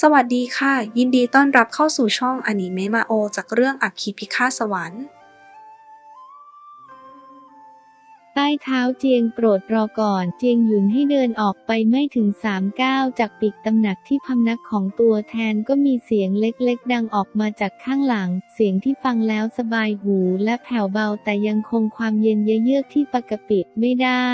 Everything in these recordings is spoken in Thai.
สวัสดีค่ะ ยินดีต้อนรับเข้าสู่ช่องอนิเมะมาโอ จากเรื่องอัคคีพิฆาตสวรรค์ ใต้เท้าเจียงโปรดรอก่อน เจียงหยุนให้เดินออกไปไม่ถึงสามก้าวจากปีกตำหนักที่พำนักของตัวแทนก็มีเสียงเล็กๆ ดังออกมาจากข้างหลัง เสียงที่ฟังแล้วสบายหูและแผ่วเบาแต่ยังคงความเย็นเยือกที่ปกปิดไม่ได้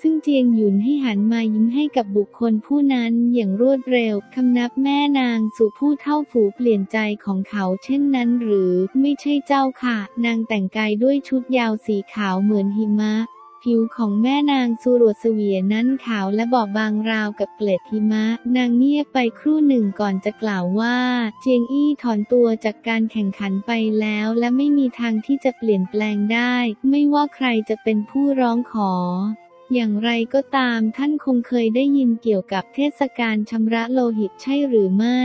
ซึ่งเจียงหยุนให้หันมายิ้มให้กับบุคคลผู้นั้นอย่างรวดเร็ว คำนับแม่นางสู่ผู้เท่าฝูเปลี่ยนใจของเขาเช่นนั้นหรือไม่ใช่เจ้าค่ะ นางแต่งกายด้วยชุดยาวสีขาวเหมือนหิมะ ผิวของแม่นางสุรวดเสวียนั้นขาวและบอบบางราวกับเกล็ดหิมะ นางเงียบไปครู่หนึ่งก่อนจะกล่าวว่า เจียงอี้ถอนตัวจากการแข่งขันไปแล้วและไม่มีทางที่จะเปลี่ยนแปลงได้ ไม่ว่าใครจะเป็นผู้ร้องขอ อย่างไรก็ตามท่านคงเคยได้ยินเกี่ยวกับเทศกาลชำระโลหิตใช่หรือไม่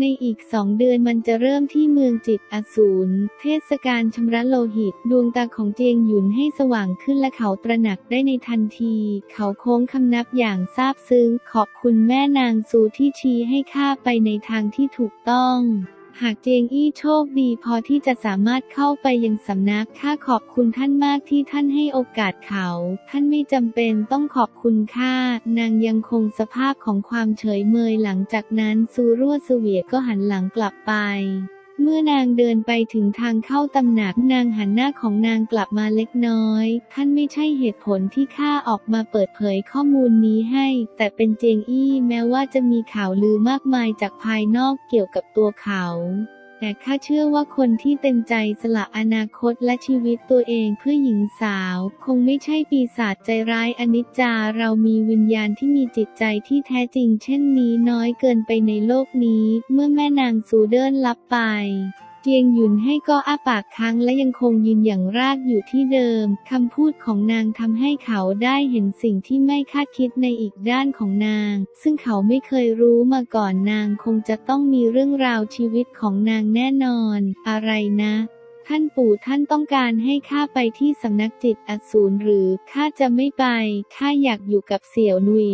ในอีกสองเดือนมันจะเริ่มที่เมืองจิตอสูร เทศกาลชำระโลหิต ดวงตาของเจียงหยุนให้สว่างขึ้นและเขาตระหนักได้ในทันที เขาโค้งคำนับอย่างซาบซึ้ง ขอบคุณแม่นางซูที่ชี้ให้ข้าไปในทางที่ถูกต้อง หากเจงอี้โชคดีพอที่จะสามารถเข้าไปยังสำนักข้าขอบคุณท่านมากที่ท่านให้โอกาสเขา ท่านไม่จำเป็นต้องขอบคุณข้านางยังคงสภาพของความเฉยเมยหลังจากนั้นซูรั่วเสวียก็หันหลังกลับไป เมื่อนางเดินไปถึงทางเข้าตำหนักนางหันหน้าของนางกลับมาเล็กน้อย ท่านไม่ใช่เหตุผลที่ข้าออกมาเปิดเผยข้อมูลนี้ให้ แต่เป็นเจงอี้แม้ว่าจะมีข่าวลือมากมายจากภายนอกเกี่ยวกับตัวเขา แต่ข้าเชื่อว่าคนที่เต็มใจสละอนาคตและชีวิตตัวเองเพื่อหญิงสาว คงไม่ใช่ปีศาจใจร้ายอนิจจา เรามีวิญญาณที่มีจิตใจที่แท้จริงเช่นนี้น้อยเกินไปในโลกนี้ เมื่อแม่นางสูเดินลับไป เจียงหยุนให้ก็อ้าปากค้างและยังคงยืนอย่างรากอยู่ที่เดิม คำพูดของนางทำให้เขาได้เห็นสิ่งที่ไม่คาดคิดในอีกด้านของนาง ซึ่งเขาไม่เคยรู้มาก่อนนางคงจะต้องมีเรื่องราวชีวิตของนางแน่นอน อะไรนะท่านปู่ท่านต้องการให้ข้าไปที่สำนักจิตอสูรหรือข้าจะไม่ไปข้าอยากอยู่กับเสี่ยวหนุย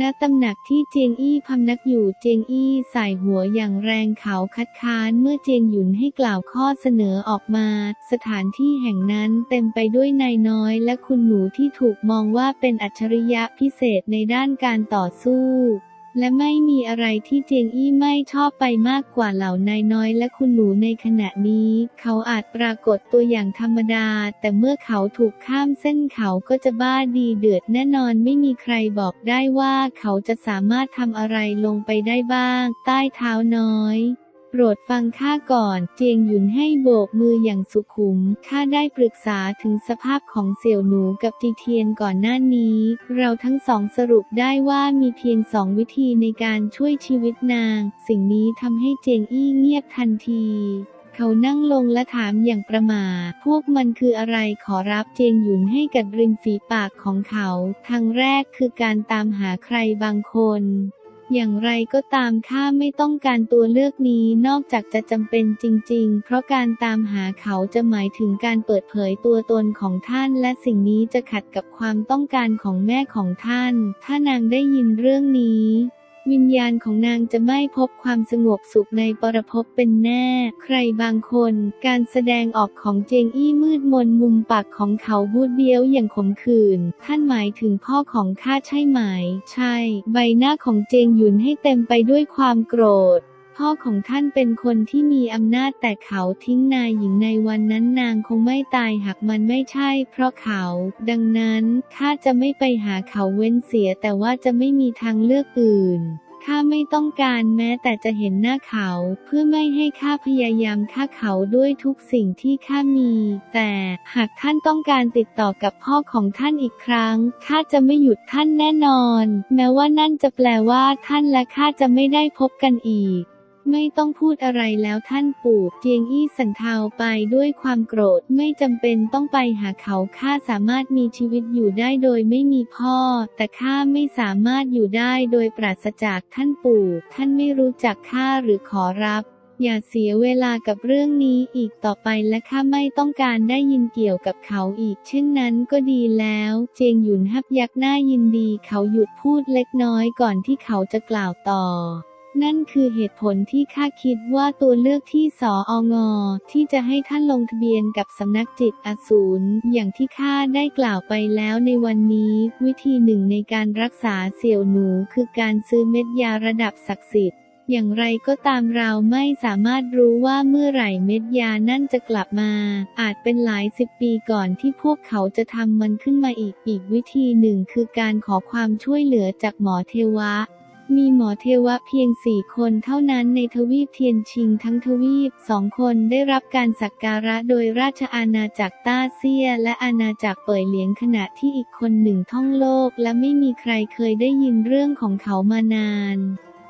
ณตำหนักที่เจียงอี้พำนักอยู่เจียงอี้สายหัวอย่างแรงเขาคัดค้านเมื่อเจียงหยุนให้กล่าวข้อเสนอออกมา สถานที่แห่งนั้นเต็มไปด้วยนายน้อยและคุณหนูที่ถูกมองว่าเป็นอัจฉริยะพิเศษในด้านการต่อสู้ และไม่มีอะไรที่เจียงอี้ไม่ชอบไปมากกว่าเหล่านายน้อยและคุณหนูในขณะนี้ เขาอาจปรากฏตัวอย่างธรรมดา แต่เมื่อเขาถูกข้ามเส้นเขาก็จะบ้าดีเดือดแน่นอนไม่มีใครบอกได้ว่าเขาจะสามารถทำอะไรลงไปได้บ้าง ใต้เท้าน้อย โปรดฟังข้าก่อน เจียงหยุนให้โบกมืออย่างสุขุม ข้าได้ปรึกษาถึงสภาพของเสี่ยวหนูกับจีเทียนก่อนหน้านี้ เราทั้งสองสรุปได้ว่ามีเพียงสองวิธีในการช่วยชีวิตนาง สิ่งนี้ทำให้เจียงอี้เงียบทันทีเขานั่งลงและถามอย่างประม่าพวกมันคืออะไรขอรับเจียงหยุนให้กัดริมฝีปากของเขา ทางแรกคือการตามหาใครบางคน อย่างไรก็ตามข้าไม่ต้องการตัวเลือกนี้นอกจากจะจำเป็นจริง ๆ เพราะการตามหาเขาจะหมายถึงการเปิดเผยตัวตนของท่าน และสิ่งนี้จะขัดกับความต้องการของแม่ของท่าน ถ้านางได้ยินเรื่องนี้ วิญญาณของนางจะไม่พบความสงบสุขในปรภพเป็นแน่ ใครบางคน การแสดงออกของเจงอี้มืดมนมุมปากของเขาบูดเบี้ยวอย่างขมขื่น ท่านหมายถึงพ่อของข้าใช่ไหม ใช่ ใบหน้าของเจงหยุนให้เต็มไปด้วยความโกรธ พ่อของท่านเป็นคนที่มีอำนาจแต่เขาทิ้งนายหญิงในวันนั้นนางคงไม่ตายหากมันไม่ใช่ เพราะเขา ดังนั้นข้าจะไม่ไปหาเขาเว้นเสียแต่ว่าจะไม่มีทางเลือกอื่นข้าไม่ต้องการแม้แต่จะเห็นหน้าเขา เพื่อไม่ให้ข้าพยายามฆ่าเขาด้วยทุกสิ่งที่ข้ามี แต่หากท่านต้องการติดต่อกับพ่อของท่านอีกครั้งข้าจะไม่หยุดท่านแน่นอน แม้ว่านั่นจะแปลว่าท่านและข้าจะไม่ได้พบกันอีก ไม่ต้องพูดอะไรแล้วท่านปู่เจียงอี้สันเทาไปด้วยความโกรธไม่จำเป็นต้องไปหาเขาข้าสามารถมีชีวิตอยู่ได้โดยไม่มีพ่อ แต่ข้าไม่สามารถอยู่ได้โดยปราศจากท่านปู่ ท่านไม่รู้จักข้าหรือขอรับอย่าเสียเวลากับเรื่องนี้อีกต่อไปและข้าไม่ต้องการได้ยินเกี่ยวกับเขาอีก เช่นนั้นก็ดีแล้ว เจียงหยุนฮับยักหน้ายินดีเขาหยุดพูดเล็กน้อยก่อนที่เขาจะกล่าวต่อ นั่นคือเหตุผลที่ข้าคิดว่าตัวเลือกที่สอองที่จะให้ท่านลงทะเบียนกับสำนักจิตอสูรอย่างที่ข้าได้กล่าวไปแล้วในวันนี้ วิธีหนึ่งในการรักษาเสี่ยวหนูคือการซื้อเม็ดยาระดับศักดิ์สิทธิ์อย่างไรก็ตามเราไม่สามารถรู้ว่าเมื่อไหร่เม็ดยานั่นจะกลับมา อาจเป็นหลายสิบปีก่อนที่พวกเขาจะทำมันขึ้นมาอีกอีกวิธีหนึ่งคือการขอความช่วยเหลือจากหมอเทวะ มีหมอเทวะเพียงสี่คนเท่านั้นในทวีปเทียนชิงทั้งทวีปสองคนได้รับการสักการะโดยราชอาณาจักรต้าเซีย และอาณาจักรเป่ยเหลียงขณะที่อีกคนหนึ่งท่องโลก และไม่มีใครเคยได้ยินเรื่องของเขามานาน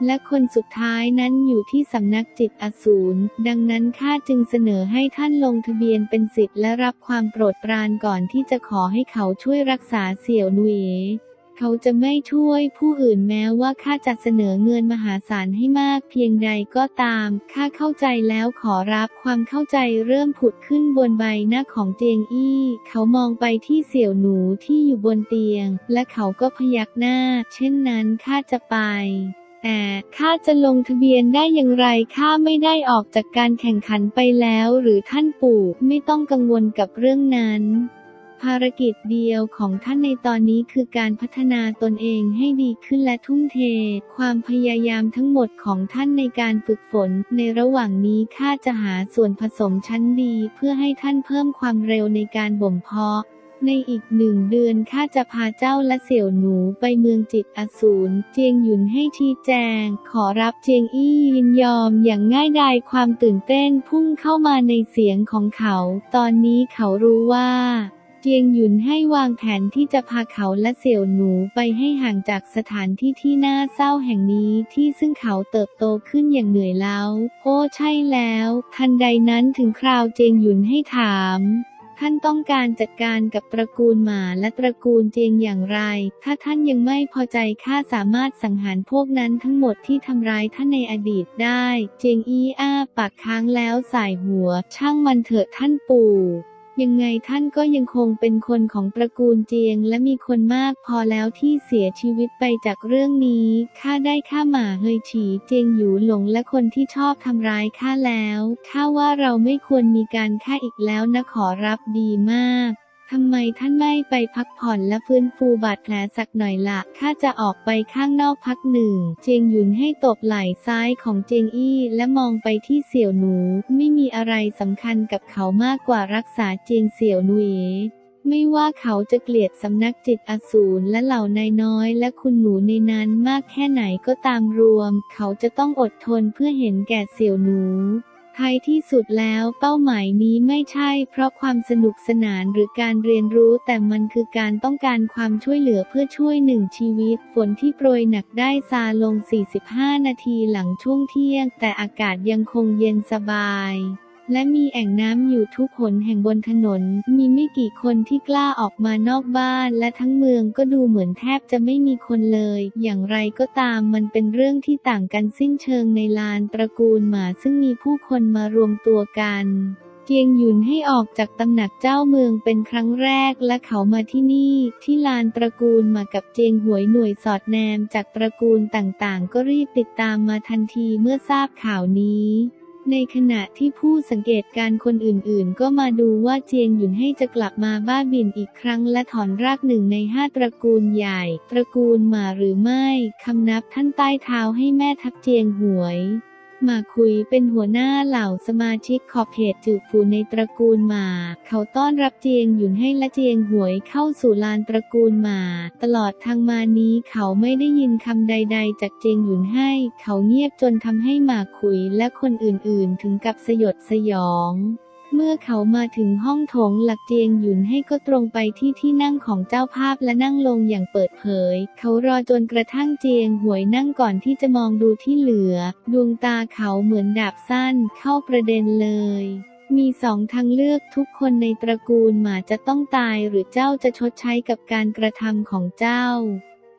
และคนสุดท้ายนั้นอยู่ที่สำนักจิตอสูร ดังนั้นข้าจึงเสนอให้ท่านลงทะเบียนเป็นสิทธิ์และรับความโปรดปรานก่อนที่จะขอให้เขาช่วยรักษาเสี่ยวหนุย เขาจะไม่ช่วยผู้อื่นแม้ว่าข้าจะเสนอเงินมหาศาลให้มากเพียงใดก็ตาม ข้าเข้าใจแล้วขอรับความเข้าใจเริ่มผุดขึ้นบนใบหน้าของเจียงอี้ เขามองไปที่เสี่ยวหนูที่อยู่บนเตียง และเขาก็พยักหน้า เช่นนั้นข้าจะไปแต่ข้าจะลงทะเบียนได้อย่างไรข้าไม่ได้ออกจากการแข่งขันไปแล้ว หรือท่านปู่ไม่ต้องกังวลกับเรื่องนั้น ภารกิจเดียวของท่านในตอนนี้คือการพัฒนาตนเองให้ดีขึ้นและทุ่มเท ความพยายามทั้งหมดของท่านในการฝึกฝน ในระหว่างนี้ข้าจะหาส่วนผสมชั้นดี เพื่อให้ท่านเพิ่มความเร็วในการบ่มเพาะในอีกหนึ่งเดือนข้าจะพาเจ้าและเสี่ยวหนูไปเมืองจิตอสูร เจียงหยุนให้ชี้แจง ขอรับเจียงอี้ยินยอมอย่างง่ายดายความตื่นเต้นพุ่งเข้ามาในเสียงของเขา ตอนนี้เขารู้ว่า เจียงหยุนให้วางแผนที่จะพาเขาและเสี่ยวหนูไปให้ห่างจากสถานที่ที่น่าเศร้าแห่งนี้ที่ซึ่งเขาเติบโตขึ้นอย่างเหนื่อยล้าโอ้ใช่แล้ว ทันใดนั้นถึงคราวเจียงหยุนให้ถามท่านต้องการจัดการกับตระกูลหมาและตระกูลเจียงอย่างไร ถ้าท่านยังไม่พอใจข้าสามารถสังหารพวกนั้นทั้งหมดที่ทำร้ายท่านในอดีตได้ เจียงอีอ้าปากค้างแล้วสายหัว ช่างมันเถอะท่านปู่ ยังไงท่านก็ยังคงเป็นคนของตระกูลเจียง และมีคนมากพอแล้วที่เสียชีวิตไปจากเรื่องนี้ข้าได้ฆ่าหมาเฮยฉีเจียงหยูหลงและคนที่ชอบทำร้ายข้าแล้วข้าว่าเราไม่ควรมีการฆ่าอีกแล้วนะขอรับดีมาก ทำไมท่านไม่ไปพักผ่อนและฟื้นฟูบาดแผลสักหน่อยละข้าจะออกไปข้างนอกพักหนึ่ง เจียงหยุนให้ตบไหล่ซ้ายของเจียงอี้และมองไปที่เสี่ยวหนู ไม่มีอะไรสำคัญกับเขามากกว่ารักษาเจียงเสี่ยวหนุยไม่ว่าเขาจะเกลียดสำนักจิตอสูรและเหล่านายน้อยและคุณหนูในนั้นมากแค่ไหนก็ตามรวม เขาจะต้องอดทนเพื่อเห็นแก่เสี่ยวหนู ท้ายที่สุดแล้วเป้าหมายนี้ไม่ใช่เพราะความสนุกสนานหรือการเรียนรู้แต่มันคือการต้องการความช่วยเหลือเพื่อช่วยหนึ่งชีวิต ฝนที่โปรยหนักได้ซาลง 45 นาทีหลังช่วงเที่ยง แต่อากาศยังคงเย็นสบาย และมีแอ่งน้ำอยู่ทุกหนแห่งบนถนน มีไม่กี่คนที่กล้าออกมานอกบ้าน และทั้งเมืองก็ดูเหมือนแทบจะไม่มีคนเลย อย่างไรก็ตามมันเป็นเรื่องที่ต่างกันสิ้นเชิงในลานตระกูลหมาซึ่งมีผู้คนมารวมตัวกันเจียงหยุนให้ออกจากตำหนักเจ้าเมืองเป็นครั้งแรกและเขามาที่นี่ที่ลานตระกูลมากับเจียงหวยหน่วยสอดแนมจากตระกูลต่างๆ ก็รีบติดตามมาทันทีเมื่อทราบข่าวนี้ ในขณะที่ผู้สังเกตการณ์คนอื่นๆ ก็มาดูว่าเจียงหยุนให้จะกลับมาบ้าบินอีกครั้งและถอนรากหนึ่งในห้าตระกูลใหญ่ ตระกูลหมาหรือไม่ คำนับท่านใต้เท้าให้แม่ทัพเจียงหวย หมาคุยเป็นหัวหน้าเหล่าสมาชิกขอบเขตจือฟูในตระกูลหมา เขาต้อนรับเจียงหยุนให้และเจียงหวยเข้าสู่ลานตระกูลหมา ตลอดทางมานี้เขาไม่ได้ยินคำใด ๆ จากเจียงหยุนให้ เขาเงียบจนทำให้หมาคุยและคนอื่นๆ ถึงกับสยดสยอง เมื่อเขามาถึงห้องโถงหลักเจียงหยุนให้ก็ตรงไปที่ที่นั่งของเจ้าภาพและนั่งลงอย่างเปิดเผย เขารอจนกระทั่งเจียงหวยนั่งก่อนที่จะมองดูที่เหลือ ดวงตาเขาเหมือนดาบสั้นเข้าประเด็นเลยมีสองทางเลือกทุกคนในตระกูลหมาจะต้องตายหรือเจ้าจะชดใช้กับการกระทำของเจ้า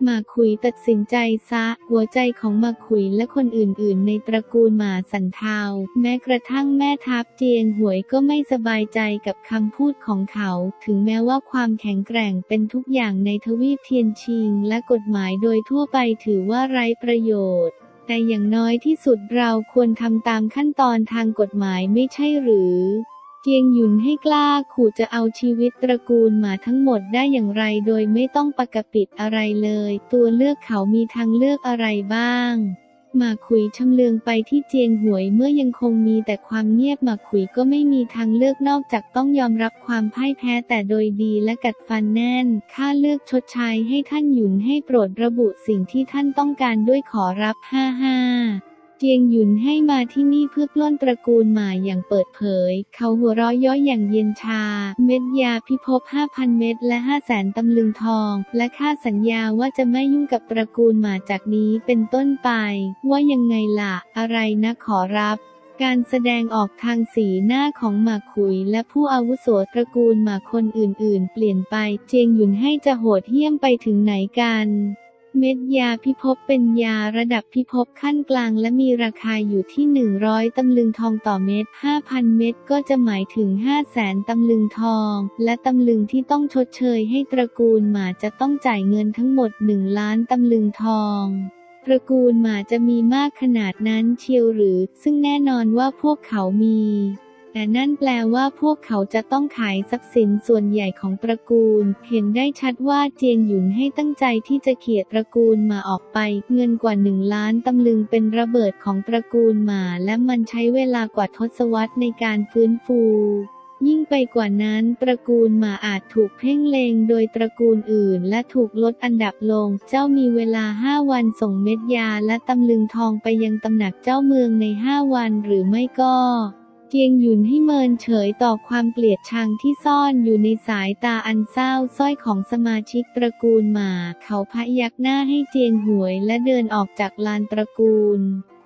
มาขุยตัดสินใจซะ หัวใจของมาขุยและคนอื่นๆ ในตระกูลหมาสันเทาแม้กระทั่งแม่ทัพเจียงหวยก็ไม่สบายใจกับคำพูดของเขา ถึงแม้ว่าความแข็งแกร่งเป็นทุกอย่างในทวีปเทียนชิง และกฎหมายโดยทั่วไปถือว่าไร้ประโยชน์ แต่อย่างน้อยที่สุดเราควรทำตามขั้นตอนทางกฎหมายไม่ใช่หรือ เจียงหยุนให้กล้าขู่จะเอาชีวิตตระกูลหมาทั้งหมดได้อย่างไรโดยไม่ต้องปกปิดอะไรเลย ตัวเลือกเขามีทางเลือกอะไรบ้างหมากขุยชำเลืองไปที่เจียงหวยเมื่อยังคงมีแต่ความเงียบหมากขุยก็ไม่มีทางเลือกนอกจากต้องยอมรับความพ่ายแพ้แต่โดยดีและกัดฟันแน่นข้าเลือกชดใช้ให้ท่านหยุนให้โปรดระบุสิ่งที่ท่านต้องการด้วยขอรับห้าห้า เจียงหยุนให้มาที่นี่เพื่อปล้นตระกูลหมาอย่างเปิดเผย เขาหัวเราะเย้อยอย่างเย็นชา เม็ดยาพิภพ 5,000 เม็ดและ 5 0 0แสนตำลึงทอง และค่าสัญญาว่าจะไม่ยุ่งกับตระกูลหมาจากนี้เป็นต้นไป ว่ายังไงล่ะ อะไรนะขอรับการแสดงออกทางสีหน้าของหมากขุยและผู้อาวุโสตระกูลหมาคนอื่นๆ เปลี่ยนไป เจียงหยุนให้จะโหดเหี้ยมไปถึงไหนกัน เม็ดยาพิภพเป็นยาระดับพิภพขั้นกลางและมีราคาอยู่ที่ 100 ตำลึงทองต่อเม็ด 5,000 เม็ดก็จะหมายถึง 500,000 ตำลึงทอง และตำลึงที่ต้องชดเชยให้ตระกูลหมาจะต้องจ่ายเงินทั้งหมด 1 ล้านตำลึงทองตระกูลหมาจะมีมากขนาดนั้นเชียวหรือ ซึ่งแน่นอนว่าพวกเขามี แต่นั่นแปลว่าพวกเขาจะต้องขายทรัพย์สินส่วนใหญ่ของตระกูล เห็นได้ชัดว่าเจียงหยุนให้ตั้งใจที่จะเขี่ยตระกูลมาออกไป เงินกว่าหนึ่งล้านตำลึงเป็นระเบิดของตระกูลมา และมันใช้เวลากว่าทศวรรษในการฟื้นฟูยิ่งไปกว่านั้นตระกูลหมาอาจถูกเพ่งเลงโดยตระกูลอื่น และถูกลดอันดับลง เจ้ามีเวลาห้าวันส่งเม็ดยาและตำลึงทองไปยังตำหนักเจ้าเมืองในห้าวันหรือไม่ก็ เจียงหยุนให้เมินเฉยต่อความเกลียดชังที่ซ่อนอยู่ในสายตาอันเศร้าสร้อยของสมาชิกตระกูลหมา เขาพยักหน้าให้เจียงหวยและเดินออกจากลานตระกูล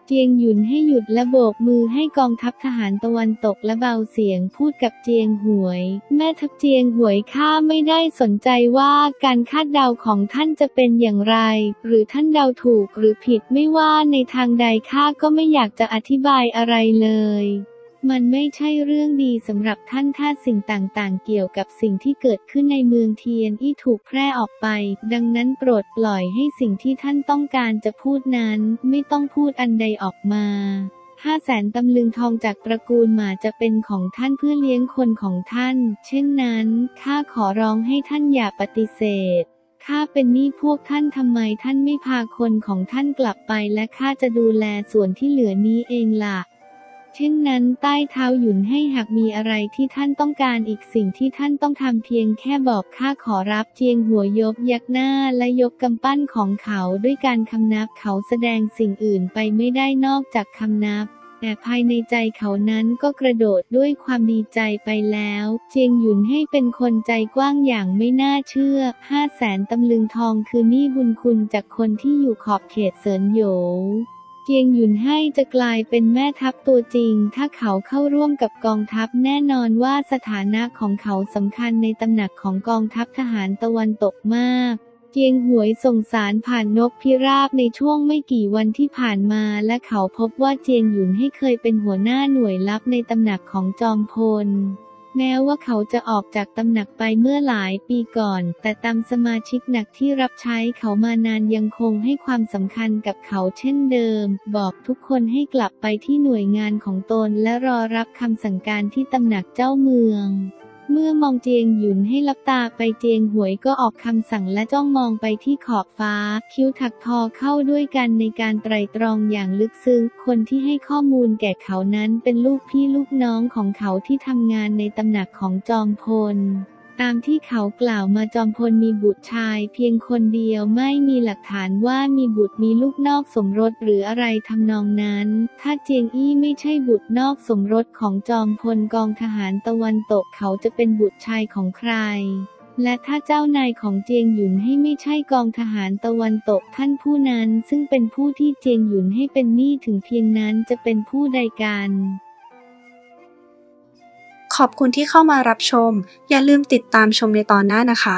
เจียงหยุนให้หยุดและโบกมือให้กองทัพทหารตะวันตกและเบาเสียงพูดกับเจียงหวย แม่ทัพเจียงหวยข้าไม่ได้สนใจว่าการคาดเดาของท่านจะเป็นอย่างไร หรือท่านเดาถูกหรือผิดไม่ว่าในทางใดข้าก็ไม่อยากจะอธิบายอะไรเลย มันไม่ใช่เรื่องดีสำหรับท่านถ้าสิ่งต่างๆ เกี่ยวกับสิ่งที่เกิดขึ้นในเมืองเทียนที่ถูกแพร่ออกไป ดังนั้นโปรดปล่อยให้สิ่งที่ท่านต้องการจะพูดนั้น ไม่ต้องพูดอันใดออกมาห้าแสนตำลึงทองจากตระกูลหมาจะเป็นของท่านเพื่อเลี้ยงคนของท่าน เช่นนั้นข้าขอร้องให้ท่านอย่าปฏิเสธข้าเป็นหนี้พวกท่านทำไมท่านไม่พาคนของท่านกลับไปและข้าจะดูแลส่วนที่เหลือนี้เองล่ะ เช่นนั้นใต้เท้าหยุนให้หากมีอะไรที่ท่านต้องการอีกสิ่งที่ท่านต้องทำเพียงแค่บอกข้าขอรับเจียงหัวยกยักหน้าและยกกำปั้นของเขาด้วยการคำนับเขาแสดงสิ่งอื่นไปไม่ได้นอกจากคำนับแต่ภายในใจเขานั้นก็กระโดดด้วยความดีใจไปแล้ว เจียงหยุนให้เป็นคนใจกว้างอย่างไม่น่าเชื่อห้าแสนตำลึงทองคือหนี้บุญคุณจากคนที่อยู่ขอบเขตเซินโหย เจียงหยุนให้จะกลายเป็นแม่ทัพตัวจริง ถ้าเขาเข้าร่วมกับกองทัพแน่นอนว่าสถานะของเขาสำคัญในตำหนักของกองทัพทหารตะวันตกมากเจียงหวยส่งสารผ่านนกพิราบในช่วงไม่กี่วันที่ผ่านมาและเขาพบว่าเจียงหยุนให้เคยเป็นหัวหน้าหน่วยลับในตำหนักของจอมพล แม้ว่าเขาจะออกจากตำหนักไปเมื่อหลายปีก่อน แต่ตามสมาชิกหนักที่รับใช้เขามานานยังคงให้ความสำคัญกับเขาเช่นเดิม บอกทุกคนให้กลับไปที่หน่วยงานของตนและรอรับคำสั่งการที่ตำหนักเจ้าเมือง เมื่อมองเจียงหยุนให้ลับตาไปเจียงหวยก็ออกคำสั่งและจ้องมองไปที่ขอบฟ้า คิ้วถักทอเข้าด้วยกันในการไตรตรองอย่างลึกซึ้ง คนที่ให้ข้อมูลแก่เขานั้นเป็นลูกพี่ลูกน้องของเขาที่ทำงานในตำหนักของจอมพล ตามที่เขากล่าวมาจอมพลมีบุตรชาย เพียงคนเดียวไม่มีหลักฐานว่ามีบุตรมีลูกนอกสมรสหรืออะไรทำนองนั้น ถ้าเจียงอี้ไม่ใช่บุตรนอกสมรสของจอมพลกองทหารตะวันตกเขาจะเป็นบุตรชายของใครและถ้าเจ้านายของเจียงหยุนให้ไม่ใช่กองทหารตะวันตกท่านผู้นั้น ซึ่งเป็นผู้ที่เจียงหยุนให้เป็นหนี้ถึงเพียงนั้นจะเป็นผู้ใดกัน ขอบคุณที่เข้ามารับชม อย่าลืมติดตามชมในตอนหน้านะคะ